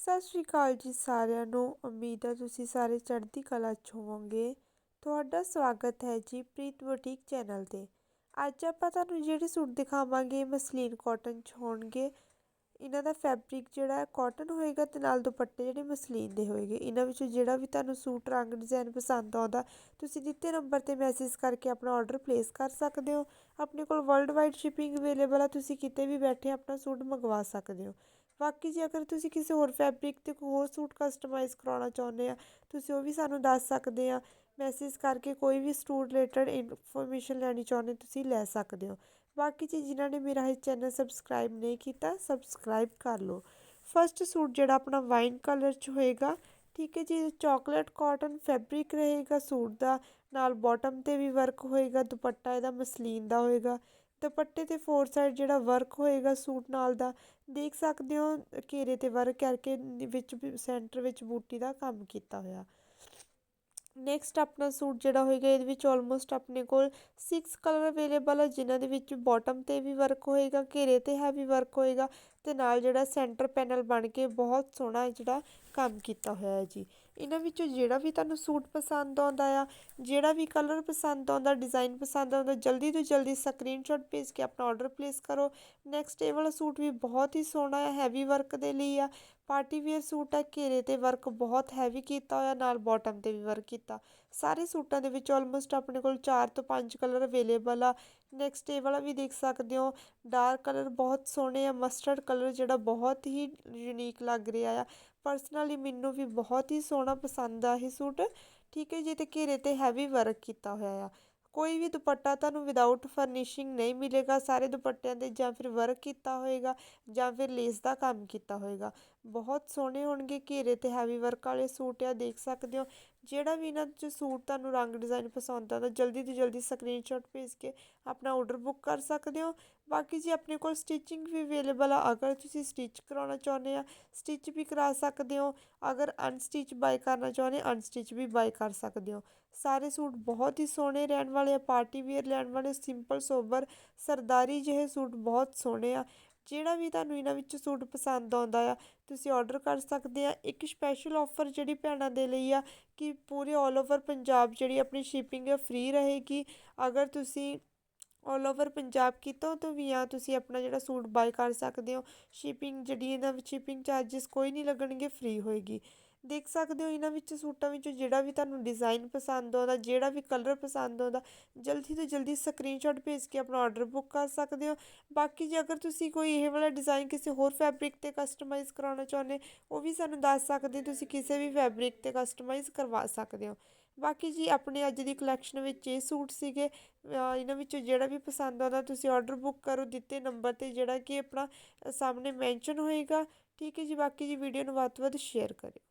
ਸਤਿ ਸ਼੍ਰੀ ਅਕਾਲ ਜੀ ਸਾਰਿਆਂ ਨੂੰ। ਉਮੀਦ ਹੈ ਤੁਸੀਂ ਸਾਰੇ ਚੜ੍ਹਦੀ ਕਲਾ 'ਚ ਹੋਵੋਗੇ। ਤੁਹਾਡਾ ਸਵਾਗਤ ਹੈ ਜੀ ਪ੍ਰੀਤ ਬੁਟੀਕ ਚੈਨਲ ਤੇ। ਅੱਜ ਆਪਾਂ ਤੁਹਾਨੂੰ ਜਿਹੜੇ ਸੂਟ ਦਿਖਾਵਾਂਗੇ ਮਸਲੀਨ ਕਾਟਨ 'ਚ ਹੋਣਗੇ। ਇਹਨਾਂ ਦਾ ਫੈਬਰਿਕ ਜਿਹੜਾ ਕਾਟਨ ਹੋਏਗਾ ਤੇ ਨਾਲ ਦੁਪੱਟੇ ਜਿਹੜੇ ਮਸਲੀਨ ਦੇ ਹੋਏਗੇ। ਇਹਨਾਂ ਵਿੱਚੋਂ ਜਿਹੜਾ ਵੀ ਤੁਹਾਨੂੰ ਸੂਟ, ਰੰਗ ਡਿਜ਼ਾਈਨ ਪਸੰਦ ਆਉਂਦਾ, ਤੁਸੀਂ ਦਿੱਤੇ ਨੰਬਰ ਤੇ ਮੈਸੇਜ ਕਰਕੇ ਆਪਣਾ ਆਰਡਰ ਪਲੇਸ ਕਰ ਸਕਦੇ ਹੋ। ਆਪਣੇ ਕੋਲ ਵਰਲਡ ਵਾਈਡ ਸ਼ਿਪਿੰਗ ਅਵੇਲੇਬਲ ਆ, ਤੁਸੀਂ ਕਿਤੇ ਵੀ ਬੈਠੇ ਆਪਣਾ ਸੂਟ ਮੰਗਵਾ ਸਕਦੇ ਹੋ। ਬਾਕੀ ਜੇ ਅਗਰ ਤੁਸੀਂ ਕਿਸੇ ਹੋਰ ਫੈਬਰਿਕ ਤੇ ਕੋਈ ਹੋਰ ਸੂਟ ਕਸਟਮਾਈਜ਼ ਕਰਾਉਣਾ ਚਾਹੁੰਦੇ ਆ, ਤੁਸੀਂ ਉਹ ਵੀ ਸਾਨੂੰ ਦੱਸ ਸਕਦੇ ਆ। ਮੈਸੇਜ ਕਰਕੇ ਕੋਈ ਵੀ ਸੂਟ ਰਿਲੇਟਡ ਇਨਫੋਰਮੇਸ਼ਨ ਲੈਣੀ ਚਾਹੁੰਦੇ ਤੁਸੀਂ ਲੈ ਸਕਦੇ ਹੋ। ਬਾਕੀ ਜੀ ਜਿਨ੍ਹਾਂ ਨੇ ਮੇਰਾ ਇਹ ਚੈਨਲ ਸਬਸਕ੍ਰਾਈਬ ਨਹੀਂ ਕੀਤਾ ਸਬਸਕ੍ਰਾਈਬ ਕਰ ਲਓ। ਫਸਟ ਸੂਟ ਜਿਹੜਾ ਆਪਣਾ ਵਾਈਨ ਕਲਰ 'ਚ ਹੋਏਗਾ, ਠੀਕ ਹੈ ਜੀ ਚਾਕਲੇਟ ਕਾਟਨ ਫੈਬਰਿਕ ਰਹੇਗਾ ਸੂਟ ਦਾ, ਨਾਲ ਬਾਟਮ ਤੇ ਵੀ ਵਰਕ ਹੋਏਗਾ, ਦੁਪੱਟਾ ਇਹਦਾ ਮਸਲੀਨ ਦਾ ਹੋਏਗਾ। ਦੁਪੱਟੇ ਤੇ ਫੋਰ ਸਾਈਡ ਜਿਹੜਾ ਵਰਕ ਹੋਏਗਾ ਸੂਟ ਨਾਲ ਦਾ, ਦੇਖ ਸਕਦੇ ਹੋ ਘੇਰੇ ਤੇ ਵਰਕ ਕਰਕੇ ਵਿੱਚ ਸੈਂਟਰ ਵਿੱਚ ਬੂਟੀ ਦਾ ਕੰਮ ਕੀਤਾ ਹੋਇਆ। ਨੈਕਸਟ ਆਪਣਾ ਸੂਟ ਜਿਹੜਾ ਹੋਏਗਾ, ਇਹਦੇ ਵਿੱਚ ਆਲਮੋਸਟ ਆਪਣੇ ਕੋਲ 6 ਕਲਰ ਅਵੇਲੇਬਲ ਹੈ ਜਿਨ੍ਹਾਂ ਦੇ ਵਿੱਚ ਬਾਟਮ ਤੇ ਵੀ ਵਰਕ ਹੋਏਗਾ, ਘੇਰੇ ਤੇ ਹੈਵੀ ਵਰਕ ਹੋਏਗਾ ਤੇ ਨਾਲ ਜਿਹੜਾ ਸੈਂਟਰ ਪੈਨਲ ਬਣ ਕੇ ਬਹੁਤ ਸੋਹਣਾ ਜਿਹੜਾ ਕੰਮ ਕੀਤਾ ਹੋਇਆ ਹੈ ਜੀ। ਇਹਨਾਂ ਵਿੱਚੋਂ ਜਿਹੜਾ ਵੀ ਤੁਹਾਨੂੰ ਸੂਟ ਪਸੰਦ ਆਉਂਦਾ ਆ, ਜਿਹੜਾ ਵੀ ਕਲਰ ਪਸੰਦ ਆਉਂਦਾ ਡਿਜ਼ਾਈਨ ਪਸੰਦ ਆਉਂਦਾ, ਜਲਦੀ ਤੋਂ ਜਲਦੀ ਸਕਰੀਨਸ਼ਾਟ ਭੇਜ ਕੇ ਆਪਣਾ ਆਰਡਰ ਪਲੇਸ ਕਰੋ। ਨੈਕਸਟ ਇਹ ਵਾਲਾ ਸੂਟ ਵੀ ਬਹੁਤ ਹੀ ਸੋਹਣਾ ਹੈ ਹੈਵੀ ਵਰਕ ਦੇ ਲਈ ਆ। ਪਾਰਟੀ ਵੇਅਰ ਸੂਟ ਹੈ, ਘੇਰੇ ਤੇ ਵਰਕ ਬਹੁਤ ਹੈਵੀ ਕੀਤਾ ਹੋਇਆ, ਨਾਲ ਬਾਟਮ ਤੇ ਵੀ ਵਰਕ ਕੀਤਾ। ਸਾਰੇ ਸੂਟਾਂ ਦੇ ਵਿੱਚ ਆਲਮੋਸਟ ਆਪਣੇ ਕੋਲ 4 ਤੋਂ 5 ਕਲਰ ਅਵੇਲੇਬਲ ਆ। ਨੈਕਸਟ ਇਹ ਵਾਲਾ ਵੀ ਦੇਖ ਸਕਦੇ ਹੋ। ਡਾਰਕ ਕਲਰ ਬਹੁਤ ਸੋਹਣੇ ਆ। ਮਸਟਰਡ ਕਲਰ ਜਿਹੜਾ ਬਹੁਤ ਹੀ ਯੂਨੀਕ ਲੱਗ ਰਿਹਾ ਆ। ਪਰਸਨਲੀ ਮੈਨੂੰ ਵੀ ਬਹੁਤ ਹੀ ਸੋਹਣਾ ਪਸੰਦ ਆ ਇਹ ਸੂਟ। ਠੀਕ ਹੈ ਜੀ, ਤੇ ਘੇਰੇ ਤੇ ਹੈਵੀ ਵਰਕ ਕੀਤਾ ਹੋਇਆ ਆ। ਕੋਈ ਵੀ ਦੁਪੱਟਾ ਤੁਹਾਨੂੰ ਵਿਦਆਊਟ ਫਰਨਿਸ਼ਿੰਗ ਨਹੀਂ ਮਿਲੇਗਾ, ਸਾਰੇ ਦੁਪੱਟਿਆਂ ਦੇ ਜਾਂ ਫਿਰ ਵਰਕ ਕੀਤਾ ਹੋਏਗਾ ਜਾਂ ਫਿਰ ਲੇਸ ਦਾ ਕੰਮ ਕੀਤਾ ਹੋਏਗਾ। ਬਹੁਤ ਸੋਹਣੇ ਹੋਣਗੇ ਘੇਰੇ ਤੇ ਹੈਵੀ ਵਰਕ ਵਾਲੇ ਸੂਟ ਆ ਦੇਖ ਸਕਦੇ ਹੋ। ਜਿਹੜਾ ਵੀ ਇਹਨਾਂ 'ਚ ਸੂਟ ਤੁਹਾਨੂੰ ਰੰਗ ਡਿਜ਼ਾਈਨ ਪਸੰਦ ਆਉਂਦਾ, ਜਲਦੀ ਤੋਂ ਜਲਦੀ ਸਕਰੀਨਸ਼ਾਟ ਭੇਜ ਕੇ ਆਪਣਾ ਆਰਡਰ ਬੁੱਕ ਕਰ ਸਕਦੇ ਹੋ। ਬਾਕੀ ਜੀ ਆਪਣੇ ਕੋਲ ਸਟਿਚਿੰਗ ਵੀ ਅਵੇਲੇਬਲ ਆ। ਅਗਰ ਤੁਸੀਂ ਸਟਿਚ ਕਰਾਉਣਾ ਚਾਹੁੰਦੇ ਆ ਸਟਿਚ ਵੀ ਕਰਾ ਸਕਦੇ ਹੋ। ਅਗਰ ਅਨਸਟਿਚ ਬਾਈ ਕਰਨਾ ਚਾਹੁੰਦੇ ਅਨਸਟਿਚ ਵੀ ਬਾਈ ਕਰ ਸਕਦੇ ਹੋ। ਸਾਰੇ ਸੂਟ ਬਹੁਤ ਹੀ ਸੋਹਣੇ ਰਹਿਣ ਵਾਲੇ ਆ। ਪਾਰਟੀ ਵੇਅਰ ਲੈਣ ਵਾਲੇ ਸਿੰਪਲ ਸੋਬਰ ਸਰਦਾਰੀ ਜਿਹੇ ਸੂਟ ਬਹੁਤ ਸੋਹਣੇ ਆ। ਜਿਹੜਾ ਵੀ ਤੁਹਾਨੂੰ ਇਹਨਾਂ ਵਿੱਚ ਸੂਟ ਪਸੰਦ ਆਉਂਦਾ ਆ, ਤੁਸੀਂ ਆਰਡਰ ਕਰ ਸਕਦੇ ਆ। ਇੱਕ ਸਪੈਸ਼ਲ ਆਫਰ ਜਿਹੜੀ ਭੈਣਾਂ ਦੇ ਲਈ ਆ, ਕਿ ਪੂਰੇ ਆਲ ਓਵਰ ਪੰਜਾਬ ਜਿਹੜੀ ਆਪਣੀ ਸ਼ਿਪਿੰਗ ਹੈ ਫ੍ਰੀ ਰਹੇਗੀ। ਅਗਰ ਤੁਸੀਂ ਆਲ ਓਵਰ ਪੰਜਾਬ ਕਿਤੋਂ ਤੋਂ ਵੀ ਆ ਤੁਸੀਂ ਆਪਣਾ ਜਿਹੜਾ ਸੂਟ ਬਾਏ ਕਰ ਸਕਦੇ ਹੋ। ਸ਼ਿਪਿੰਗ ਜਿਹੜੀ ਇਹਨਾਂ ਵਿੱਚ ਸ਼ਿਪਿੰਗ ਚਾਰजेस ਕੋਈ ਨਹੀਂ ਲੱਗਣਗੇ ਫ੍ਰੀ ਹੋਏਗੀ। ਦੇਖ ਸਕਦੇ ਹੋ ਇਹਨਾਂ ਵਿੱਚ ਸੂਟਾਂ ਵਿੱਚੋਂ ਜਿਹੜਾ ਵੀ ਤੁਹਾਨੂੰ ਡਿਜ਼ਾਈਨ ਪਸੰਦ ਆਉਂਦਾ, ਜਿਹੜਾ ਵੀ ਕਲਰ ਪਸੰਦ ਆਉਂਦਾ, ਜਲਦੀ ਤੋਂ ਜਲਦੀ ਸਕਰੀਨਸ਼ਾਟ ਭੇਜ ਕੇ ਆਪਣਾ ਆਰਡਰ ਬੁੱਕ ਕਰ ਸਕਦੇ ਹੋ। ਬਾਕੀ ਜੇ ਅਗਰ ਤੁਸੀਂ ਕੋਈ ਇਹ ਵਾਲਾ ਡਿਜ਼ਾਈਨ ਕਿਸੇ ਹੋਰ ਫੈਬਰਿਕ ਤੇ ਕਸਟਮਾਈਜ਼ ਕਰਾਉਣਾ ਚਾਹੁੰਦੇ ਉਹ ਵੀ ਸਾਨੂੰ ਦੱਸ ਸਕਦੇ ਤੁਸੀਂ ਕਿਸੇ ਵੀ ਫੈਬਰਿਕ ਤੇ ਕਸਟਮਾਈਜ਼ ਕਰਵਾ ਸਕਦੇ ਹੋ। ਬਾਕੀ ਜੀ ਆਪਣੇ ਅੱਜ ਦੀ ਕਲੈਕਸ਼ਨ ਵਿੱਚ ਇਹ ਸੂਟ ਸੀਗੇ ਇਹਨਾਂ ਵਿੱਚੋਂ ਜਿਹੜਾ ਵੀ ਪਸੰਦ ਆਉਂਦਾ ਤੁਸੀਂ ਆਰਡਰ ਬੁੱਕ ਕਰੋ, ਦਿੱਤੇ ਨੰਬਰ ਤੇ ਜਿਹੜਾ ਕਿ ਆਪਣਾ ਸਾਹਮਣੇ ਮੈਂਸ਼ਨ ਹੋਏਗਾ। ਠੀਕ ਹੈ ਜੀ, ਬਾਕੀ ਜੀ ਵੀਡੀਓ ਨੂੰ ਵੱਧ ਤੋਂ ਵੱਧ ਸ਼ੇਅਰ ਕਰਿਓ।